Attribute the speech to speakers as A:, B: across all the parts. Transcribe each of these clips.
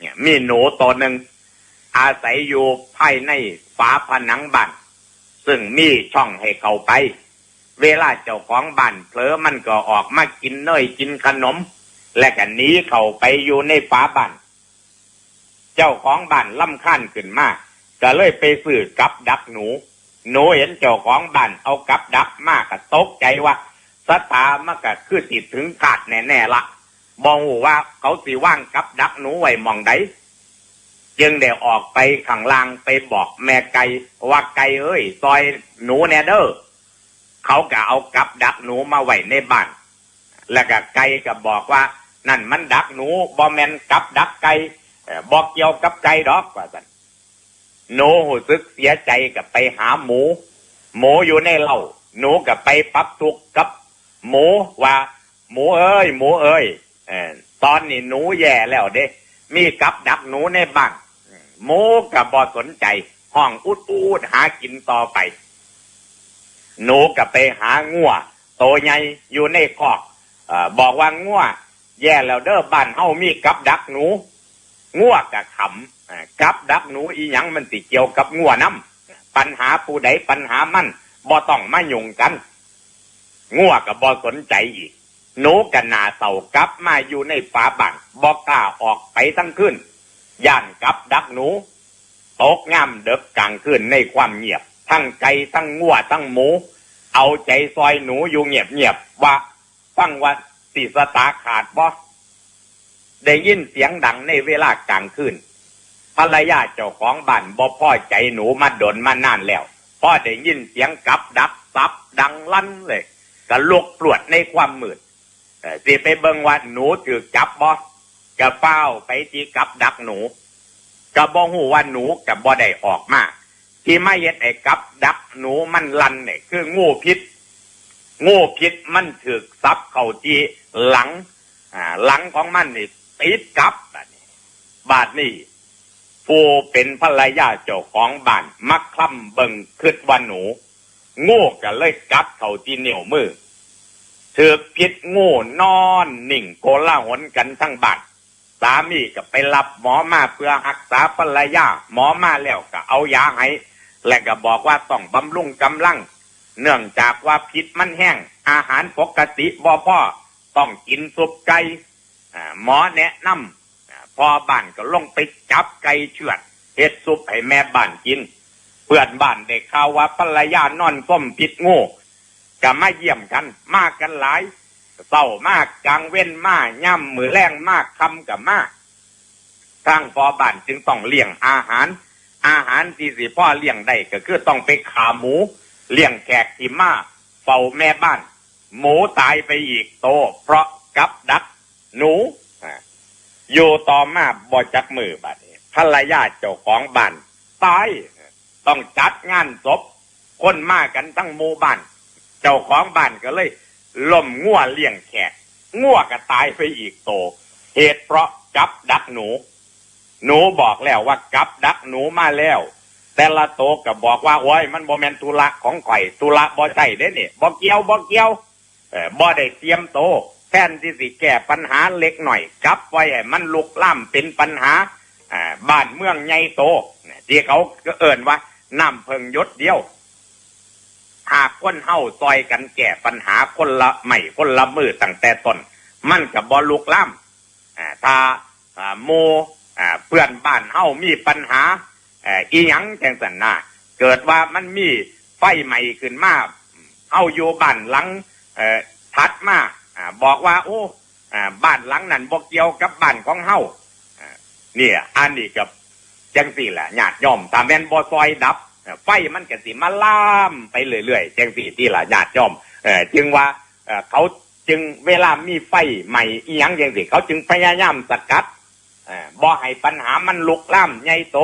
A: เนี่ย มีหนูตัวหนึ่งอาศัยอยู่ภายในฝาผนังบ้านซึ่งมีช่องให้เข้าไป เวลาเจ้าของบ้านเผลอมันก็ออกมากินเนยกินขนม และก็หนีเข้าไปอยู่ในฝาบ้านเจ้าของบ้านล่ำขั้นขึ้นมาก็เลยไปซื้อกับดักหนู หนูเห็นเจ้าของบ้านเอากับดักมากก็ตกใจว่าสตามันก็คือติดถึงขาดแน่ๆละ บองว่าเขาสิว่างกับดักหนูไว้มองใดจึงได้ออกไปข้างล่างไปบอกแม่ไก่ว่าไก่เอ้ยซอยหนูแนเดอร์เขาก็เอากับดักหนูมาไว้ในบ้าน แล้วก็ไก่ก็บอกว่า นั่นมันดักหนูบอแมนกับดักไก่บอกเกี่ยวกับไก่ดอกว่าสันหนูหูซึกเสียใจกับไปหาหมู หมูอยู่ในเหล้าหนูกับไปปรับทุกกับ หมูว่า หมูเอ้ย หมูเอ้ย ออตอนนี้หนูแย่แล้วเด้ มีกับดักหนูในบ้านหมูกับบอสนใจ ห้องอุดอูดหากินต่อไป หนูกับไปหางัวโตใหญ่อยู่ในคอกอบอกว่างัวแย่แล้วเด้อบ้านเฮามีกับดักหนูงัวกับขำกับดักหนูอีหยังมันติเกี่ยวกับงัวน้ำปัญหาผู้ใดปัญหามันบ่ต้องมายุ่งกันงัวกับบอสนใจอีก หนูกันนาเสากลับมาอยู่ในฝาบ้านบอกกล้าออกไปทั้งคืนย่านกับดักหนู ตกงามเด็กกลางคืนในความเงียบ ทั้งไก่ทั้งงัวทั้งหมู เอาใจซอยหนูอยู่เงียบเงียบว่าฟังว่าสิสตาขาดบ่ได้ยินเสียงดังในเวลากลางคืนภรรยาเจ้าของบ้านบ่พ่อใจหนูมาดนมานานแล้วพ่อได้ยินเสียงกับดักซับดังลั่นเลยก็ลุกปลวดในความมืด สิไปเบิ่งว่าหนูถูกจับบ่กะเฝ้าไปที่กับดักหนูกะบ่ฮู้ว่าหนูกะบ่ได้ออกมาที่ไมาเฮ็ดไอ้กับ ดักหนูมันลันเนี่ยคืองูพิษ งูพิษมันถูกซับเข้าที่หลัง อ่า หลังของมันนี่ติดกับบัดนี้บาดนี้ผู้เป็นภรรยาเจ้าของบ้านมักคล่ำเบิ่งคิดว่าหนูงูก็เลยกัดเข้าที่นิ้วมือ ถือพิษงูนอนหนิ่งโกลาหนกันทั้งบ้านสามีก็ไปรับหมอมาเพื่อรักษาภรรยาหมอมาแล้วก็เอายาให้ และก็บอกว่าต้องบำรุงกำลัง เนื่องจากว่าพิษมันแห้ง อาหารปกติบ่พ่อต้องกินซุปไก่หมอแนะนำพอบ้านก็ลงไปจับไก่เชือดเฮ็ดซุปให้แม่บ้านกิน เพื่อนบ้านได้ข่าวว่าภรรยานอนก้มพิษงู ก็มาเยี่ยมกัน มากกันหลายเศร้ามากกลางเว้นมากย่ำมือแรงมากคำกับมากทางพอบ้านจึงต้องเลี้ยงอาหาร อาหารที่สิพ่อเลี้ยงได้ก็คือต้องไปขาหมู เลี้ยงแขกที่มาเฝ้าแม่บ้าน หมูตายไปอีกโต เพราะกับดัก หนูอ่าอยู่ต่อมาบ่จักมือบัดนี้ภรรยาเจ้าของบ้านตายต้องจัดงานศพคนมากันทั้งหมู่บ้าน เจ้าของบ้านก็เลยล่มงัวเลี้ยงแขกงัวก็ตายไปอีกโต เหตุเพราะกับดักหนู หนูบอกแล้วว่ากับดักหนูมาแล้ว แต่ละโตก็บอกว่าโอ้ยมันบ่แมนตุละของข่อยตุละบ่ใช่เด้เนี่ยบ่เกี่ยวบ่เกี่ยวเออบ่ได้เตรียมโตแทนที่สิแก้ปัญหาเล็กหน่อยกับไว้ให้มันลุกล่ำเป็นปัญหาอ่าบ้านเมืองใหญ่โตเนี่ยที่เขาก็เอิ่นว่าน้ำเพิงยศเดียว หากคนเฮาซอยกันแก้ปัญหาคนละไม่คนละมือตั้งแต่ต้นมันกับบอลุกล่ำอ่าถ้าอ่าโมอ่าเพื่อนบ้านเฮามีปัญหาอ่ออีหยังจังสันนาเกิดว่ามันมีไฟใหม่ขึ้นมาเฮาอยู่บ้านหลังเอ่อถัดมาอ่าบอกว่า โอ้อ่าบ้านหลังนั้นบ่เกี่ยวกับบ้านของเฮาอ่าเนี่ยอันนี้กับจังสี่แหละญาติโยมถ้าแม่นบ่ซอยดับ ไฟมันก็สิมาล่ามไปเรื่อยๆจังสี่ที่ละญาติโยมเออจึงว่าเอ่อเขาจึงเวลามีไฟใหม่อีหยังจังสี่เขาจึงพยายามสกัดเอ่อบ่ให้ปัญหามันลุกล่ามใหญ่โต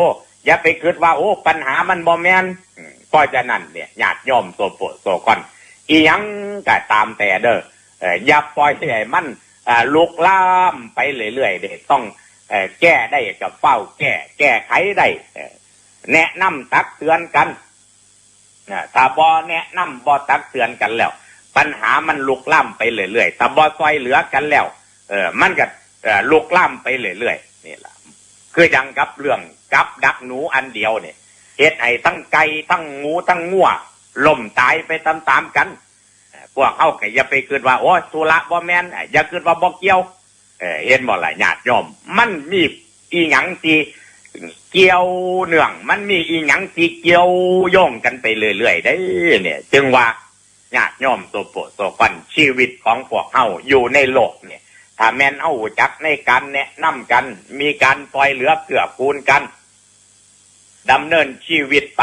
A: อย่าไปคิดว่าโอ้ปัญหามันบ่แม่นอืมเพราะนั้นเนี่ยญาติโยมโซโปโซคอนอีหยังก็ตามแต่เด้อเอ่ออย่าปล่อยให้มันอ่าลุกล่ามไปเรื่อยๆเด้ต้องเอ่อแก้ได้กับเฝ้าแก้ แก้ไขได้ แนะนำตักเตือนกันนะถ้าบอแนะนำบอตักเตือนกันแล้ว ปัญหามันลุกล่ำไปเรื่อยๆถ้าบอซอยเหลือกันแล้ว เออมันก็ลุกล่ำไปเรื่อยๆนี่แหละคือดังกับเรื่องกับดักหนูอันเดียวเนี่ยเหตุให้ทั้งไก่ทั้งงูทั้งงัวล่มตายไปตามๆกันพวกเขาก็อย่าไปคิดว่าโอ้ธุระบ่แม่นอย่าคิดว่าบ่เกี่ยวเออเห็นบ่ล่ะญาติโยมมันมีอีหยังที่ เกี่ยวเนื่อง มันมีอีหยังที่เกี่ยวโยงกันไปเรื่อยๆได้เนี่ย จึงว่าญาติโยมตัวโปรตัวกันชีวิตของพวกเฮาอยู่ในโลกเนี่ย ถ้าแม่นเอาจักในการแนะนำกัน มีการปล่อยเหลือเกือกูลกันดำเนินชีวิตไป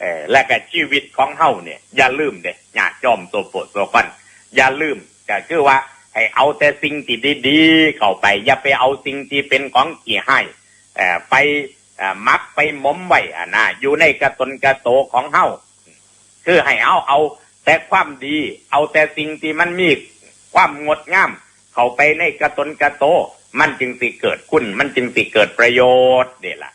A: เออและก็ชีวิตของเฮาเนี่ย อย่าลืมเด้ญาติจอมตัวโปรตัวกันอย่าลืมก็คือว่าให้เอาแต่สิ่งที่ดีๆเข้าไป อย่าไปเอาสิ่งที่เป็นของกี่ให้ ไปอมักไปหมมไว้อะนะอยู่ในกระตนกระโตของเฮาคือให้เอาเอา แต่ความดี เอาแต่สิ่งที่มันมีความงดงาม เข้าไปในกระตนกระโต มันจึงสิเกิดคุณ มันจึงสิเกิดประโยชน์เดี๋ยล่ะ